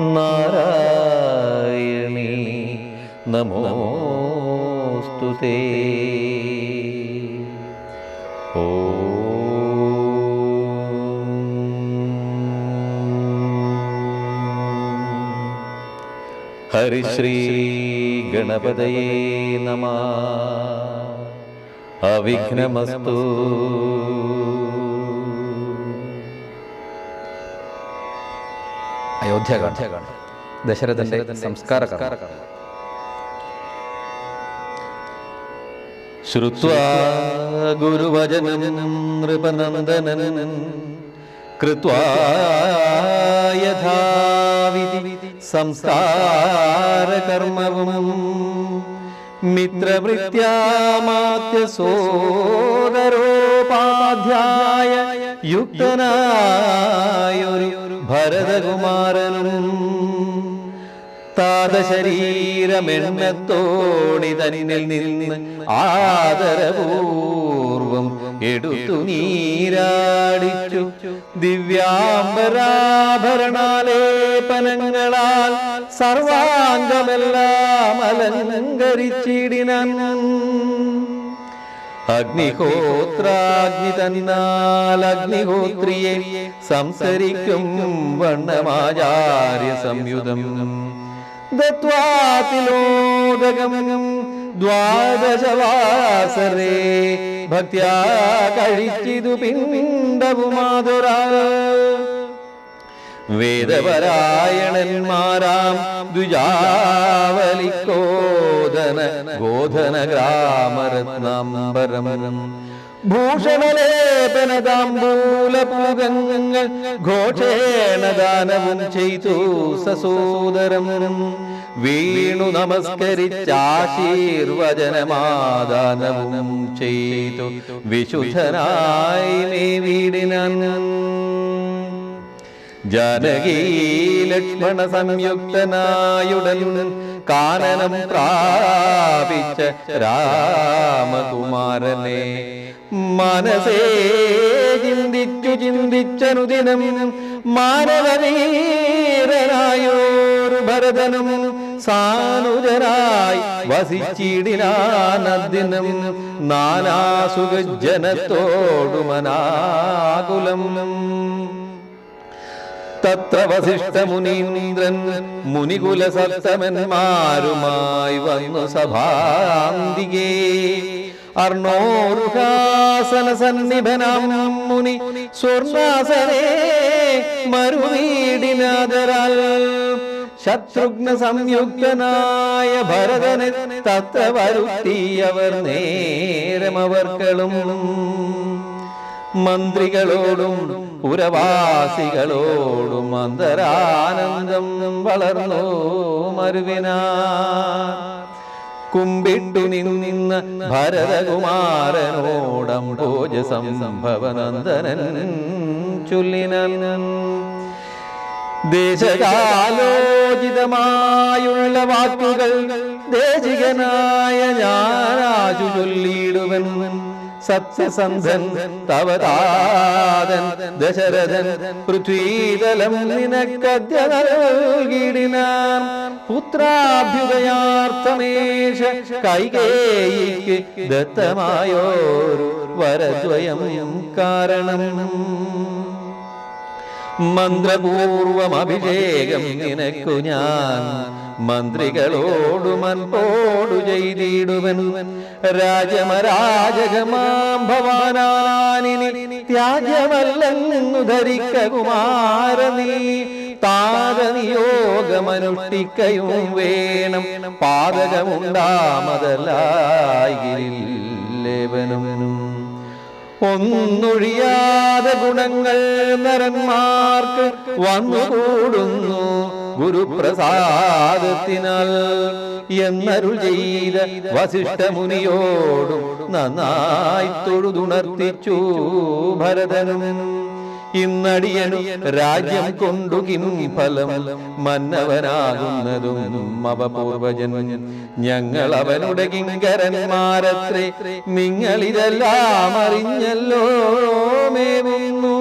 नारायणी नमोऽस्तु ते ओ हरिश्रीगणपतये नमः। अविघ्नमस्तु। അയോധ്യ ദശരഥന്റെ സംസ്കാര. ശ്രുത്വാ ഗുരുവചനം നൃപനന്ദനൻ കൃത്വാ യഥാവിധി സംസ്കാരകർമ്മവും മിത്രവൃത്യാമാത്യ സോദരോപാധ്യായ യുക്തനായൊരു ഭരതകുമാരനും താതശരീരമെണ്ണത്തോണി തന്നിൽ നിന്ന് ആദരപൂർവം എടുത്തു നീരാടിച്ചു. ദിവ്യാംബരാഭരണാലേപനങ്ങളാൽ സർവാംഗമെല്ലാം അലങ്കരിച്ചിടിനാൻ. അഗ്നിഹോത്രാഗ്നി തന്നാൽ അഗ്നിഹോത്രിയെ സംസരിക്കും വണ്ണമാചാര്യ സംയുതം. ദത്വാതിലോദകം ദ്വാദശവാസരേ ഭക്തിയാ കഴിച്ചിതു പിണ്ടവുമാതുരാ വേദപരായണന്മാരാം ദ്വിജാവലിക്കോദന ഗോധന ഗ്രാമരത്നാംബരം ഭൂഷണലേപനതാംബൂലപൂകങ്ങൾ ഘോഷേണ ദാനവും ചെയ്തു സസോദരം. വീണു നമസ്കരിച്ചാശീർവചനമാദാനവും ചെയ്തു വിശുദ്ധനായി നീ വീടിനാൻ. ജാനകീ ലക്ഷ്മണ സംയുക്തനായുടൻ കാനനം പ്രാപിച്ച രാമകുമാരനെ മനസേ ചിന്തിച്ചു ചിന്തിച്ചനുദിനം മാനവനീരനായോരു ഭരതനും സാനുജനായി വസിച്ചിടിനാനദിനം നാനാസുഖജനത്തോടു മനാകുലം വസിഷ്ഠ മുനീന്ദ്രൻ മുനികുല സപ്തമന്മാരുമായി വന്നു സഭാന്തികേ അർണോരുഹാസന സന്നിഭനാം മുനി സ്വർണാസനേ മരുവീടിനാദരാൽ. ശത്രുഘ്ന സംയുക്തനായ ഭരതനെ തത്ര വരുത്തിയവർ നേരമവർക്കളും മന്ത്രികളോടും പുരവാസികളോടും അന്തരാനന്ദം വളർന്നു മരുവിനാ കുമ്പിട്ടു നിന്ന ഭരതകുമാരനോടം ഭോജ സംഭവനന്ദനൻ ചൊല്ലിനൻ. ദേശകാലോചിതമായുള്ള വാക്കുകൾ ദേശികനായ ഞാനാജു ചൊല്ലിയിടുവൻ. സത്യസന്ധൻ തവതാതൻ ദശരഥൻ പൃഥ്വീതലം നിനക്കദ്യ നൽകിടിനാൻ പുത്രാഭ്യുദയാർത്ഥമേഷ കൈകേയിക്ക് ദത്തമായോരു വരദ്വയം കാരണം. മന്ത്രപൂർവം അഭിഷേകം നിനക്കു ഞാൻ. മന്ത്രികളോടു മൻപോടു ചെയ്തിടുവൻ. രാജമരാജകമാം ഭവാനാനിനി ത്യാജമല്ലെന്നു ധരിക്ക കുമാര നീ താരനിയോഗമനുഷ്ഠിക്കയും വേണം. പാതകമുണ്ടാമതല്ലായിലേവനും ഒന്നൊഴിയാതെ ഗുണങ്ങൾ നരന്മാർക്ക് വന്നുകൂടുന്നു ഗുരുപ്രസാദത്തിനാൽ. എന്നരുൾ ചെയ്ത വസിഷ്ഠമുനിയോടും നന്നായി തൊഴുതുണർത്തിച്ചു ഭരതനും. ഇന്നടിയനു രാജ്യം കൊണ്ടു ഫലം മന്നവനാകുന്നതും അവപൂർവജൻ. ഞങ്ങൾ അവനുടെ കിങ്കരന്മാരത്രേ നിങ്ങളിതെല്ലാം അറിഞ്ഞല്ലോ മേവുന്നു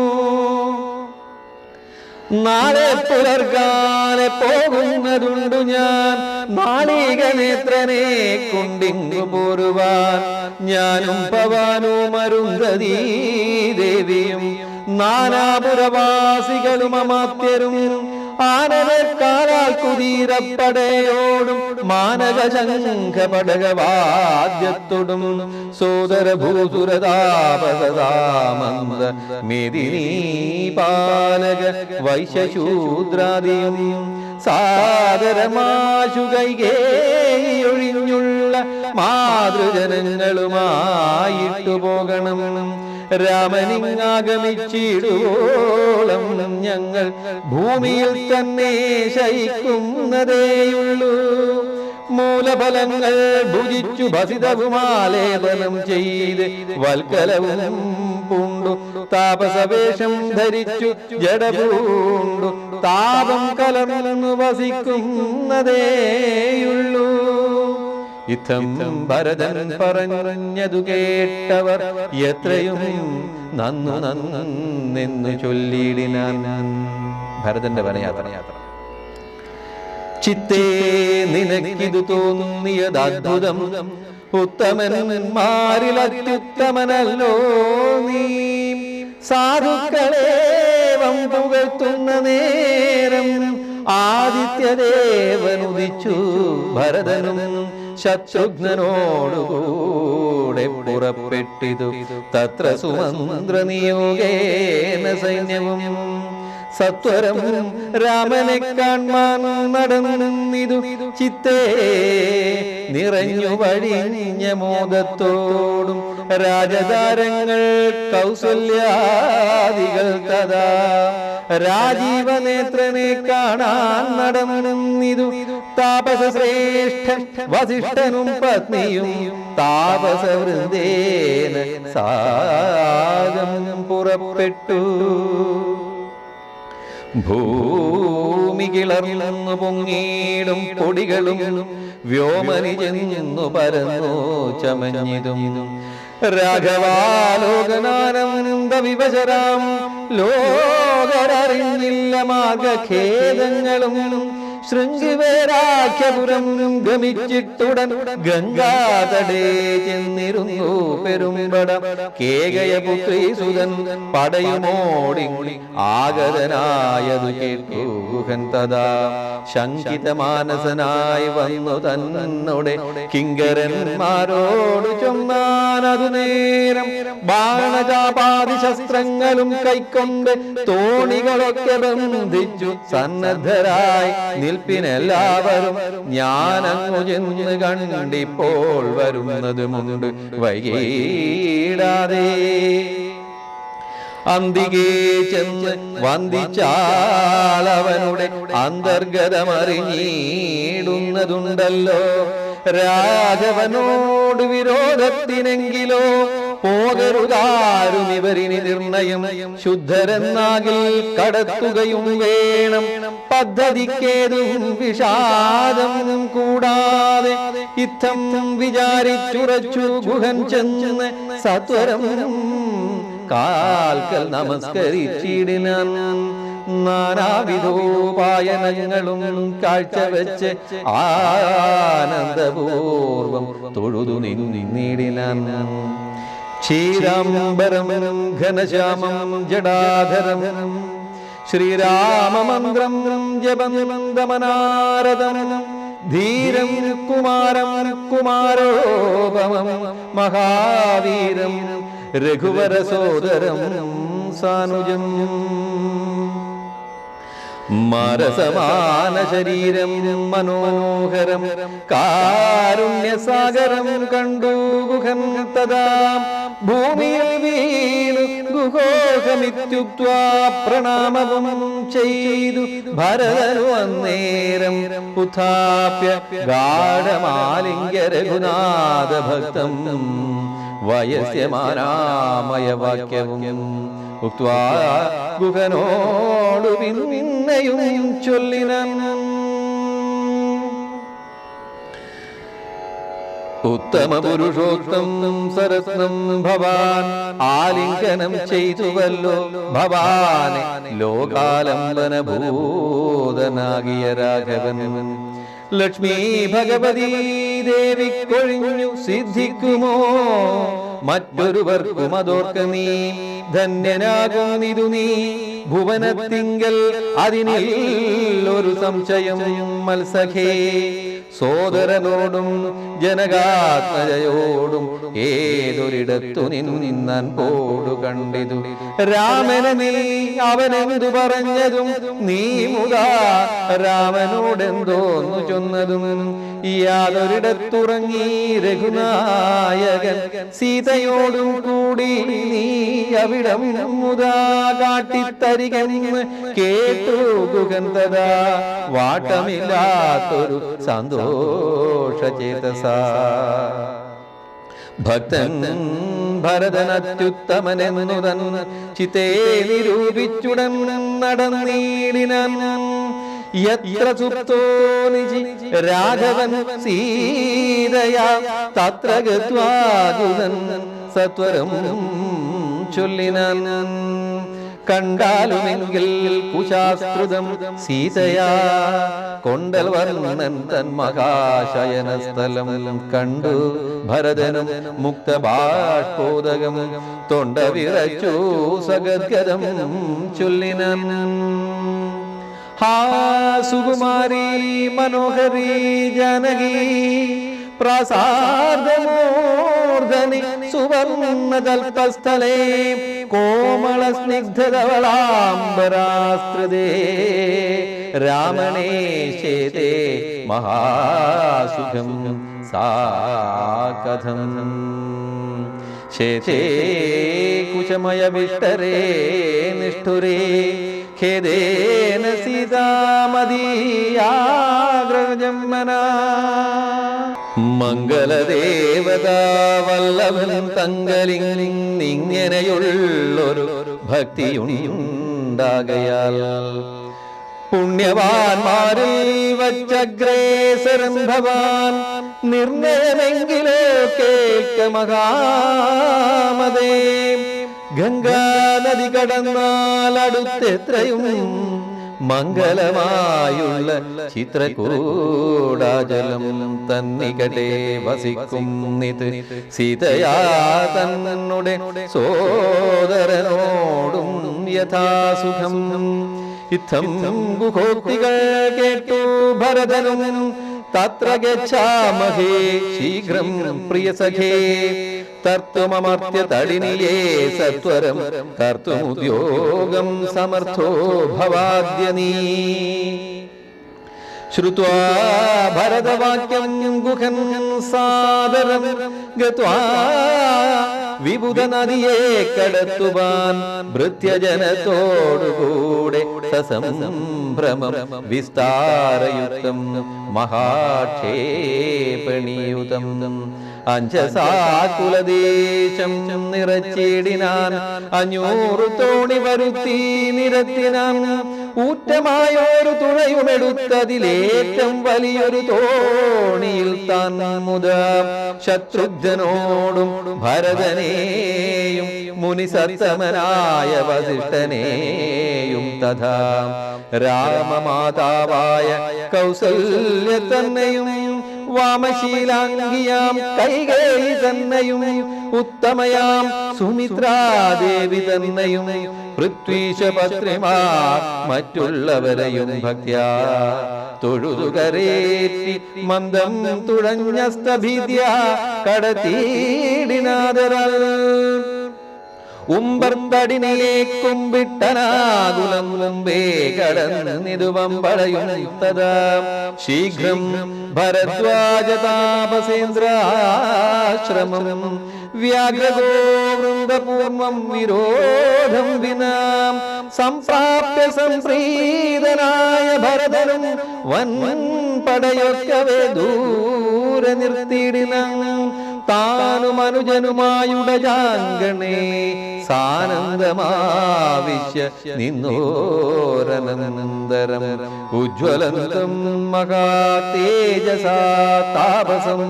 നാളെ പുലർക്കാലെ പോകുന്നതുണ്ടു ഞാൻ. നാളിക നേത്രനെ കൊണ്ടിങ്ങു പോരുവാൻ. ഞാനും പവാനും അരുന്ധതീ ദേവിയും നാനാപുരവാസികളും അമാത്യരും. ആനനക്കാലാൽ കുതീരപ്പടയോടും മാനകശംഖ പടകവാദ്യത്തോടും സോദര ഭൂസുരതാപസദാമന്ദ മേദിനീ പാലക വൈശ്യശൂദ്രാദിയും സാദരമാശു കൈകേയൊഴിഞ്ഞുള്ള മാതൃജനങ്ങളുമായിട്ടു പോകണം രാമനിങ്ങാഗമിച്ചിടുവോളം ഞങ്ങൾ ഭൂമിയിൽ തന്നെ ശയിക്കുന്നതേയുള്ളൂ. മൂലഫലങ്ങൾ ഭുജിച്ചു ഭസിതവുമാലേപനം ചെയ്ത് വൽക്കലവും പൂണ്ടു. താപസവേഷം ധരിച്ചു ജഡപൂണ്ടു. താപം കലർന്നു വസിക്കുന്നതേയുള്ളൂ. ഇത്തം ഭരതൻ പറഞ്ഞതു കേട്ടവർ എത്രയും നന്നു നന്നെന്നു ചൊല്ലിയിടിനാൻ. ഭരതന്റെ വനയാത്ര. ചിത്തേ നിനക്കിതു തോന്നിയത് അദ്ഭുതം ഉത്തമന്മാരിലത്യുത്തമനല്ലോ നീ. സാധുക്കളേവം പുകഴ്ത്തുന്ന നേരം ആദിത്യദേവനുദിച്ചു ഭരതനും ശത്രുഘ്നോടുകൂടെ പുറപ്പെട്ടിതു. തത്ര സുമന്ത്രനിയോഗേന സൈന്യവും സത്വരം രാമനെ കാൺമാൻ നടന്നിതു ചിത്തേ. നിറഞ്ഞു വഴിഞ്ഞ മോദത്തോടും രാജതാരങ്ങൾ കൗസല്യാദികൾ തഥാ. രാജീവനേത്രനെ കാണാൻ നടന്നിതു താപസ ശ്രേഷ്ഠൻ വസിഷ്ഠനും പത്നിയും താപസവൃന്ദേന സാഗം പുറപ്പെട്ടു. ഭൂമി കിളർന്നു പൊടികളും വ്യോമനി ചെന്നു പരന്നു ചമഞ്ഞിതും രാഘവാലോകനാനന്ദ വിഭജരാം ലോകരറിഞ്ഞില്ല മാർഗഖേദങ്ങളും ശൃംഗിവേരാഖ്യപുരം ഗമിച്ചിട്ടുടൻ ഗംഗാതടേ ചെന്നിരുന്നു പെരുമ്പട. കേകയപുത്രി സുതൻ പടയുമോടി ആഗതനായതു കേൾക്കുഹൻ തഥാ. ശങ്കിത മാനസനായി വന്നു തന്നോടെ കിങ്കരന്മാരോട് ചൊന്നാനതു നേരം ബാണജാപാതി ശസ്ത്രങ്ങളും കൈക്കൊണ്ട് തോണികളൊക്കെ ബന്ധിച്ചു സന്നദ്ധരായി നിൽപ്പിനെല്ലാവരും ഞാനങ്ങു ചെന്ന് കണ്ടിപ്പോൾ വരുന്നതുമുണ്ട് വൈകിടാതെ. അന്തികേ ചെന്ന് വന്ദിച്ചാളവനുടെ അന്തർഗതമറിഞ്ഞിടുന്നതുണ്ടല്ലോ. രാഘവനോട് വിരോധത്തിനെങ്കിലോ പോകരുതാരും ഇവരിനി നിർണയം. ശുദ്ധരെന്നാകിൽ കടത്തുകയും വേണം. പദ്ധതിക്കേതും വിഷാദം കൂടാതെ ഇത്തം വിചാരിച്ചുറച്ചു ഗുഹൻ ചെന്ന് സത്വരം കാൽക്കൽ നമസ്കരിച്ചിടിനാൻ. നാനാവിധോപായനങ്ങളും കാഴ്ചവെച്ച് ആനന്ദപൂർവം തൊഴുതു നിന്നിടിനാൻ ക്ഷീരാംബരം ഘനശ്യാമം ജടാധരം ശ്രീരാമമന്ത്രം ജപന്തമനാരദം ധീരം കുമാരം കുമാരോപമം മഹാവീരം രഘുവരസോദരം സാനുജം. മരസമാന ശരീരം മനോഹരം. കാരുണ്യസാഗരം കണ്ടു ഗുഹൻ തഥാ. ഭൂമിയിൽ വീണു ഗുഹോഹമിത്യുക്വാ പ്രണാമവും ചെയ്തു ഭരതനു അന്നേരം. ഉത്ഥാപ്യ ഗാഠമാലിംഗ്യ രഘുനാഥ ഭക്തം വയസ്യമാനാമയ വാക്യവും ഉക്വാ ഗുഹനോടു പിന്നെയും ചൊല്ലിനം ഉത്തമ പുരുഷോത്തം സരസ്നം ഭവാൻ ആലിംഗനം ചെയ്തുവല്ലോ. ഭവാനെ ലോകാലംബന ഭൂതനാകിയ രാഘവൻ. ലക്ഷ്മി ഭഗവതി ദേവി കൊഴിഞ്ഞു സിദ്ധിക്കുമോ? മറ്റൊരുവർക്കും അതോർക്ക നീ. ധന്യനാകുന്നിതു നീ. ഭുവനത്തിങ്കൽ അതിനിൽ ഒരു സംശയം മത്സഖേ. സോദരനോടും ജനകാത്മജയോടും ഏതൊരിടത്തു നിന്നു നിന്നാൻ പോടു കണ്ടിതു. രാമനെ നീ അവനെന്തു പറഞ്ഞതും നീ മുതാ രാമനോടെന്തോന്നു ചൊന്നതും. യാതൊരിടത്തുറങ്ങി രഘുനായകൻ സീതയോടും കൂടി നീ അവിടം മുതാ കാട്ടിത്തരികെന്ന് കേട്ടു ഗുഗന്ധതാ വാട്ടമില്ലാത്തൊരു സന്തോഷചേതസ. ഭക്തൻ ഭരതനത്യുത്തമനെന്നു തൻ ചിത്തേ നിരൂപിച്ചുടൻ നടന്നീടിനാൻ യത്ര സുപ്തോ നിജി രാഘവൻ സീതയാ തത്ര ഗത്വാകുതൻ സത്വരം ചൊല്ലിനാൻ. കണ്ടാലുമെങ്കിൽ കുശാസ്ത്രിതം സീതയാ. കൊണ്ടൽ വർണൻ തൻ മഹാശയന സ്ഥലം കണ്ടു. ഭരതനും മുക്തബാഷ്പോദകം തൊണ്ട വിറച്ചു സഗദ്ഗതം ചൊല്ലിന ഹാ സുകുമാരി മനോഹരി ജാനകി പ്രസാദമൂർധനി സുവർണതൽപസ്ഥലേ കോമള സ്നിഗ്ധതവളാംബരാസ്ത്രദേ രാമണേശേതേ മഹാസുഖം സാ കഥം ശേഷേ കുശമയ വിഷ്ടരേ നിഷ്ഠുരേ ഖേദേന വല്ലഭൻ തങ്കലിങ്ങിങ്ങനെയുള്ളൊരു ഭക്തിയുണ്ടാകയാൽ പുണ്യവാന്മാരിൽ വച്ചഗ്രേസരം ഭവാൻ നിർണയമെങ്കിലോ കേൾക്ക മഹാമതേ. ഗംഗാനദി കടന്നാൽ അടുത്തെത്രയും മംഗളമായുള്ള ചിത്രകൂടാജലം തന്നികടെ വസിക്കും നിത് സീതയാ തന്നുടെ സോദരനോടും യഥാസുഖം. ഇത്തം ഗുഹോക്തികൾ കേട്ടു ഭരതനും തത്ര ഗച്ഛാമഹേ ശീഘ്രം പ്രിയ സഖേ തർത്തുമമർത്യ തടിനിലേ സത്വരം കർത്തുമുദ്യോഗം സമർത്ഥോ ഭവാദ്യ നീ. ശ്രുത്വാ ഭരതവാക്യം ഗുഹൻ സാദരം ഗത്വാ വിബുധ നദിയെ കടത്തുവാൻ ഭൃത്യജനത്തോടുകൂടെ സസംഭ്രമം വിസ്താരയുക്തം മഹാക്ഷേപണിയുതം. അഞ്ചസാകുലദേശം നിറച്ചിടിനാൻ അഞ്ഞൂറ് തോണി വരുത്തി നിരത്തിനാൻ ഊറ്റമായൊരു തുഴയുമെടുത്തതിലേറ്റം വലിയൊരു തോണിയിൽ താൻ മുത. ശത്രുഘ്നോടും ഭരതനെയും മുനിസത്തമനായ വസിഷ്ഠനെയും തഥാ. രാമമാതാവായ കൗസല്യ തന്നെയും വാമശീലാംഗിയാം കൈകേയി തന്നെയും ഉത്തമയാം സുമിത്രാദേവി തന്നെയും പൃഥ്വീശപത്രിമാർ മറ്റുള്ളവരെയും ഭക്യാ തൊഴുതുകരേറ്റി മന്ദം തുഴഞ്ഞ സ്തഭീദ്യ കടത്തീടിനാദരാൽ ഉമ്പർത്തടിനിലേക്കും വിട്ടനാകുലം മുമ്പേ ശീഘ്രം ഭരദ്വാജ താപസേന്ദ്രാശ്രമം വൃന്ദപൂർവം വിരോധം വിനാ. സംപ്രാപ്യ സംപ്രീതനായ ഭരതനും വൻ പടയൊക്കവേ ദൂരെ നിർത്തിയിടിന താനും അനുജനുമായുടജാങ്കണേ സാനന്ദമാവിശ്യ നിന്നോരനന്തരം. ഉജ്വലന്തം മഹാതേജസാ താപസം.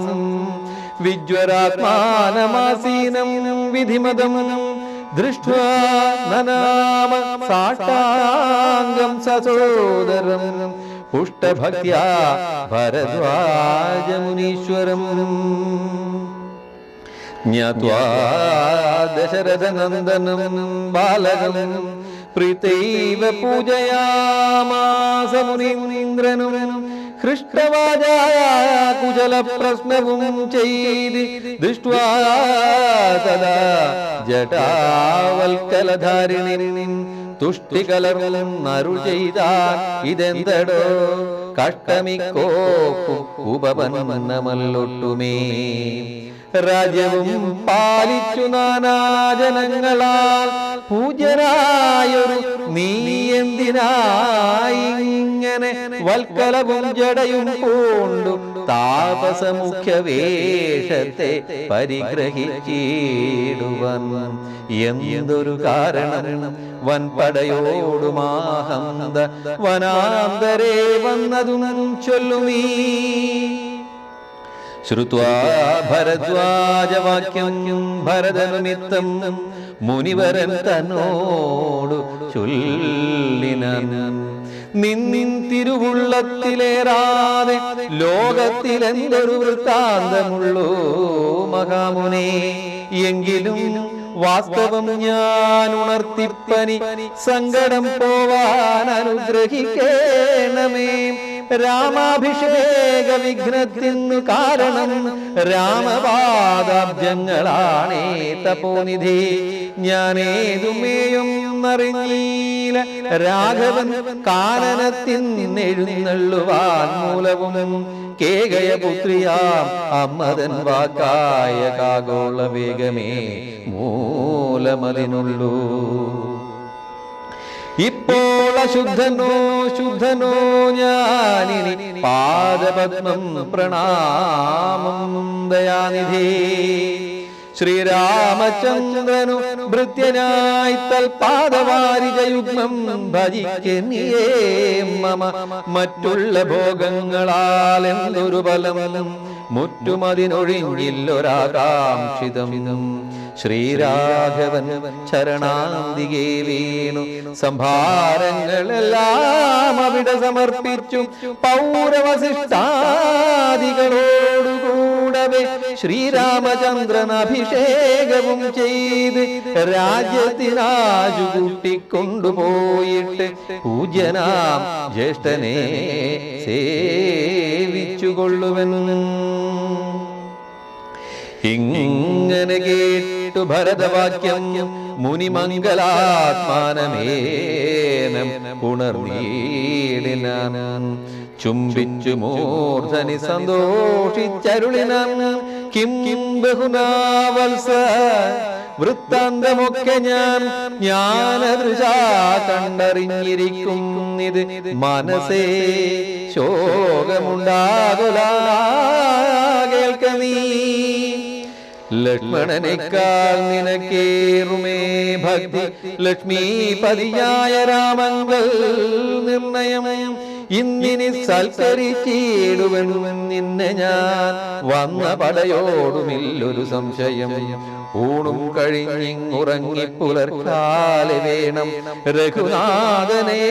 വിജ്വരാത്മാനമാസീനം വിധിമതം. ദൃഷ്ട്വാ നനാമ സാഷ്ടാംഗം സസോദരം പുഷ്ടഭക്ത്യാ ഭരദ്വാജമുനീശ്വരം. ദശരഥനന്ദനം ബാലകം പ്രീതൈവ പൂജയാമാസ മുനീന്ദ്രനും ഹൃഷ്ടവാചായ കുശല പ്രശ്നവും ചെയ്ത് ദൃഷ്ട്വാ തദാ ജടാവൽക്കലധാരിണി തുഷ്ടികലറും നരു ചെയ്താൽ ഇതെന്തടോ? കഷ്ടമിക്കോപ്പും ഉപപന്നമല്ലൊട്ടുമേ രാജ്യവും പാലിച്ചു നാനാജനങ്ങളാൽ പൂജനായൊരു നീ എന്തിനായി ഇങ്ങനെ വൽക്കലവും ജടയും പൂണ്ടു. താപസമുഖ്യ വേഷത്തെ പരിഗ്രഹിച്ചിടുവൻ. എന്തൊരു കാരണം? വൻപടയോടുമാഹന്ത വനാന്തരേ വന്നതും ചൊല്ലുമീ. ശ്രുത്വാ ഭരദ്വാജവാക്യം ഭരതനുമിത്തം മുനിവരൻ തന്നോടു ചൊല്ലിനൻ. നിന്നിൻ തിരുവുള്ളത്തിലേറാതെ ലോകത്തിലെന്തൊരു വൃത്താന്തമുള്ളൂ മഹാമുനി. എങ്കിലും വാസ്തവം ഞാൻ ഉണർത്തിപ്പനി സങ്കടം പോവാൻ അനുഗ്രഹിക്കേണമേ. രാമാഭിഷേക വിഘ്നത്തിനു കാരണം രാമപാദാബ്ജങ്ങളാണേ തപോനിധി. ഞാനേതുമേയും അറിഞ്ഞീല രാഘവൻ കാനനത്തിൽ നിന്നെഴുന്നള്ളുവാൻ മൂലവും കേകയ പുത്രിയാം അമ്മതൻ വാക്കായ കാഗോള വേഗമേ മൂലമതിനുള്ളൂ. ഇപ്പോൾ അശുദ്ധനോ ശുദ്ധനോ ഞാനിനി പാദപത്മം പ്രണാമം ദയാനിധി. ശ്രീരാമചന്ദ്രനു ഭൃത്യനായി തൽപാദവാരികയുഗ്മം ഭജിക്കനിയേ മമ. മറ്റുള്ള ഭോഗങ്ങളാൽ എന്തൊരു ബലം മുറ്റുമതിനൊഴിഞ്ഞില്ലൊരാകാംക്ഷിതം ശ്രീരാഘവൻ ചരണാന്തികേ വീണു. സംഭാരങ്ങളെല്ലാം അവിടെ സമർപ്പിച്ചു പൗരവശിഷ്ടാദികളോടുകൂടവേ ശ്രീരാമചന്ദ്രൻ അഭിഷേകവും ചെയ്ത് രാജ്യത്തിനാജു കൂട്ടിക്കൊണ്ടുപോയിട്ട് പൂജ്യനാം ജ്യേഷ്ഠനെ സേവിച്ചുകൊള്ളുവൻ. ഇങ്ങനെ കേട്ടു ഭരതവാക്യം മുനിമംഗലാത്മാനമേനം ഉണർന്നീടിനാൻ ചുംബിച്ചു മൂർധനി സന്തോഷിച്ചരുളിനാൻ കിം ബഹുനാവത്സ വൃത്താന്തമൊക്കെ ഞാൻ ജ്ഞാനദൃശ കണ്ടറിഞ്ഞിരിക്കും ഇത് മനസ്സേ ശോകമുണ്ടാകുലാകേൽക്ക നീ ലക്ഷ്മണനേക്കാൾ നിനക്കേറുമേ ഭക്തി. ലക്ഷ്മീപതിയായ രാമങ്ങൾ നിർണയം. ഇന്നിനി സൽക്കരിച്ചിടുവൻ നിന്നെ ഞാൻ വന്ന പടയോടുമില്ലൊരു സംശയം. ഊണും കഴിഞ്ഞിങ്ങുറങ്ങി പുലർക്കാലെ വേണം. രഘുനാഥനെ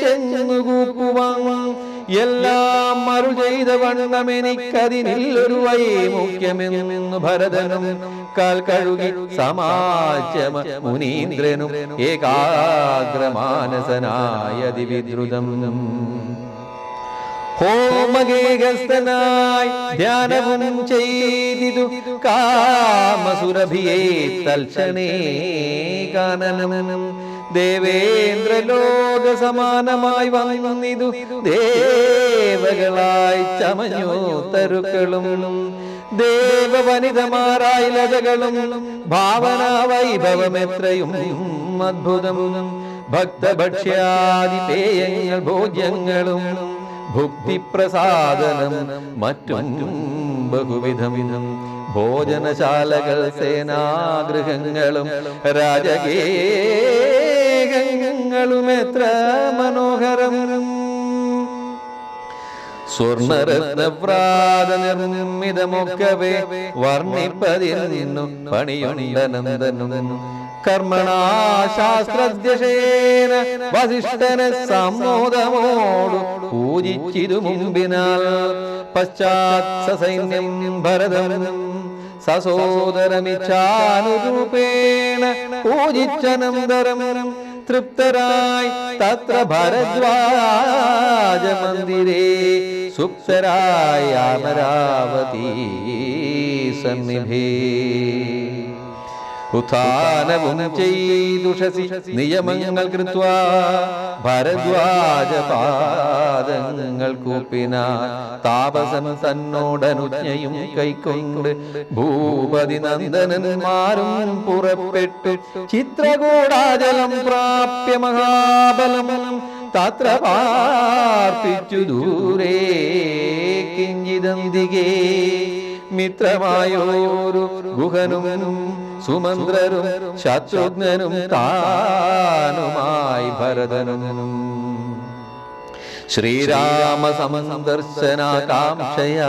ചെന്നുകൂപ്പുവാൻ എല്ലാം മറു ചെയ്ത വണ്ണം എനിക്കതിനില്ലൊരു വൈമുഖ്യമെന്നു ഭരതനും കാൽ കഴുകി സമാജമ മുനീന്ദ്രനും ഏകാഗ്രമാനസനായ അതിവിദ്രുതം ഹോമഗേഹസ്ഥനായി ധ്യാനവും ചെയ്തിതു. കാമസുരഭിയെ തൽക്ഷണേ കാനനം. ദേവേന്ദ്രലോക സമാനമായി വന്നിതു. ദേവകളായി ചമഞ്ഞു തരുക്കളും. ദേവവനിതമാരായി ലതകളും. ഭാവന വൈഭവമെത്രയും അദ്ഭുതം ഭക്തഭക്ഷ്യാദി പേയങ്ങൾ ഭോജ്യങ്ങളും. ഭുക്തിപ്രസാദനം മറ്റും ബഹുവിധമിധം ഭോജനശാലകൾ സേനാഗൃഹങ്ങളും രാജകീയങ്ങളും എത്ര മനോഹരം സ്വർണരത്നവ്രാത നിർമ്മിതമൊക്കവേ വർണിപ്പതിന്നു പണിയുണ്ടനന്ദനും കർമ്മണാ ശാസ്ത്രദ്യശേന വസിഷ്ഠന സമ്മോദമോടു പൂജിച്ചിതു മുമ്പിനാൽ. പശ്ചാത് സൈന്യം ഭരതം സസോദരമിച്ചാനുരൂപേണ പൂജിച്ചനന്തരം തൃപ്തരായി തത്ര ഭരദ്വാജ മന്ദിരേ. സുപ്തരായ അമരാവതി സന്നിധേ. ഉത്ഥാനവും ചെയ്തുഷസി നിയമങ്ങൾ കൃത്വാ. ഭരദ്വാജ പാദങ്ങൾ കൂപ്പിനാ. താപസം തന്നോടനുജ്ഞയും കൈക്കൊണ്ട് ഭൂപതി നന്ദനന്മാരും പുറപ്പെട്ടു. ചിത്രകൂടാജലം പ്രാപ്യ മഹാബലം. തത്ര പാർപ്പിച്ചു ദൂരേ കിഞ്ചിതന്തികേ മിത്രമായോരു ഗുഹനുമനും സുമന്ത്രരും ശത്രുഘ്നനും താനുമായി ഭരതനും. ശ്രീരാമ സമന്ദർശനാകാംക്ഷയ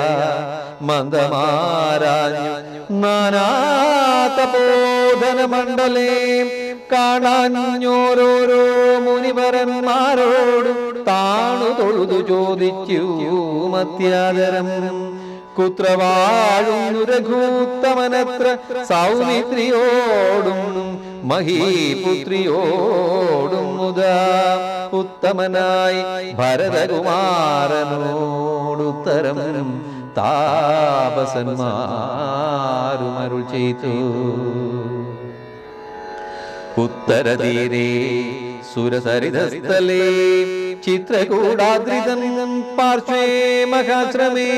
മന്ദമാരാഞ്ഞു നാനാതപോധന മണ്ഡലേ കാണാഞ്ഞോരോരോ മുനിവരന്മാരോട് താണു തൊഴുതു ചോദിച്ചു മത്യാദരം കുത്രവാഴുന്നു രഘൂത്തമനത്ര സൗമിത്രിയോടും മഹീപുത്രിയോടും മുതാ ഉത്തമനായി ഭരതകുമാരനോടുത്തരം താപസന്മാരുമരുൾ ചെയ്തു. ഉത്തരതീരേ സുരസരിതസ്ഥലേ ചിത്രകൂടാദ്രിതൻ പാർശ്വേ മഹാശ്രമേ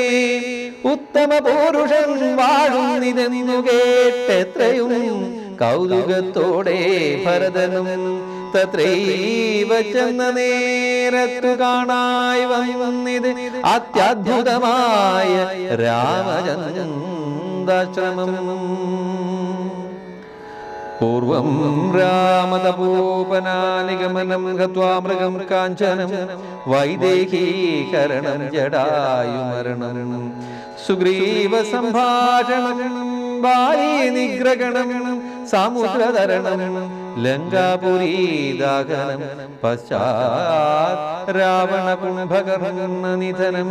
ഉത്തമ പുരുഷൻ വാഴുന്നിതെന്നു കേട്ടെത്രയും കൗതുകത്തോടെ ഭരതനും തത്രൈവ ചെന്ന നേരത്തു കാണായി വന്നിത് അത്യദ്ഭുതമായ രാമചന്ദ്രാശ്രമം. പൂർവം രാമതപോപനാനിഗമനം ഗത്വാ മൃഗം കാഞ്ചനം. വൈദേഹീകരണം ജടായുമരണം സുഗ്രീവ സംഭാഷണം വാരി നിഗ്രഹണം സമുദ്രതരണം ലങ്കാപുരീദാഹനം പശ്ചാത് രാവണകുംഭകർണനിധനം കുംഭകർണ നിധനം